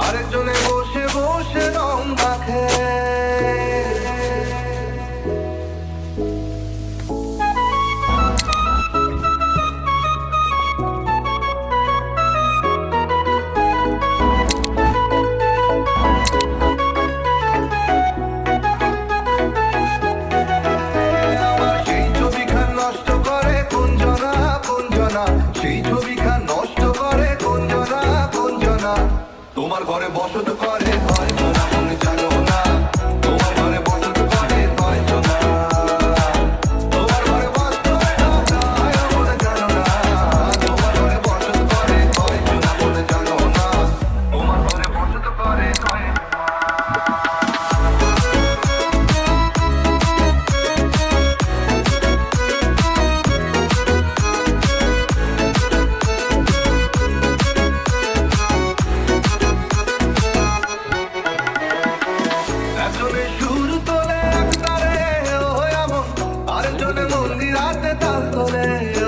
আরেকজনে বসে বসে সেই ছবিখান নষ্ট করে কোন কোন তোমার ঘরে বসত করে me morirás de tanto de